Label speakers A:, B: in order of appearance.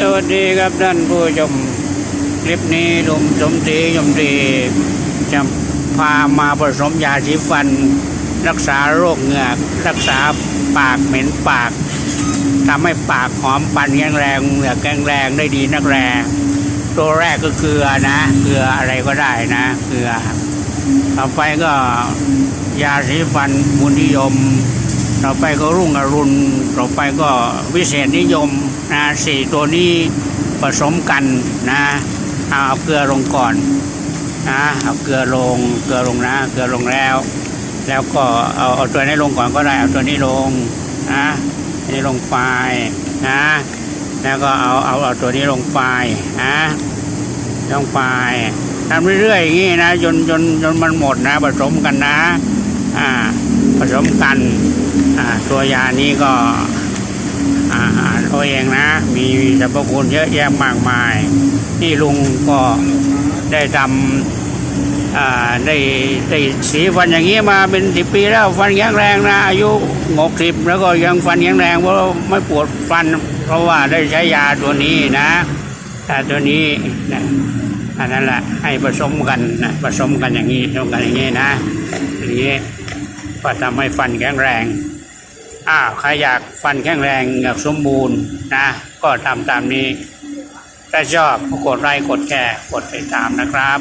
A: สวัสดีครับท่านผู้ชม คลิปนี้ลุงสมศรียมตรีจะพามาผสมยาสีฟัน รักษาโรคเหงือก รักษาปากเหม็นปากทำให้ปากหอมฟันแข็งแรงเหงือกแข็งแรงได้ดีนักแรงตัวแรกก็เกลือนะเกลืออะไรก็ได้นะเกลือ ต่อไปก็ยาสีฟันมูลนิยม ต่อไปก็รุ่งอรุณต่อไปก็วิเศษนิยมนะสี่ตัวนี้ผสมกันนะเอาเกลือลงก่อนนะเอาเกลือลงเกลือลงนะเกลือลงแล้ว แล้วก็เอาเอาตัวนี้ลงก่อนก็ได้เอาตัวนี้ลงนะนนี้ลงไปนะแล้วก็เอาเอาเอาตัวนี้ลงไปนะลงไปทำเรื่อยๆอย่างนี้นะจนจนจนมันหมดนะผสมกันนะ ผสมกันตัวยานี้ก็ตัวเองนะ มีสรรพคุณเยอะแยะมากมาย ที่ลุงก็ได้ทำได้ได้สีฟันอย่างนี้มาเป็นสิบปีแล้วฟันแข็งแรงนะ อายุหกสิบแล้วก็ยังฟันแข็งแรงเพราะไม่ปวดฟัน เพราะว่าได้ใช้ยาตัวนี้นะแต่ตัวนี้นะอันนั้นแหละให้ผสมกันนะผสมกันอย่างนี้ผสมกันอย่างนี้นะอย่างนี้ ก็ทำให้ฟันแข็งแรงอ้าวใครอยากฟันแข็งแรงอยากสมบูรณ์นะ ก็ทำตามนี้ ถ้าชอบก็กดไลค์กดแชร์กดติดตามนะครับ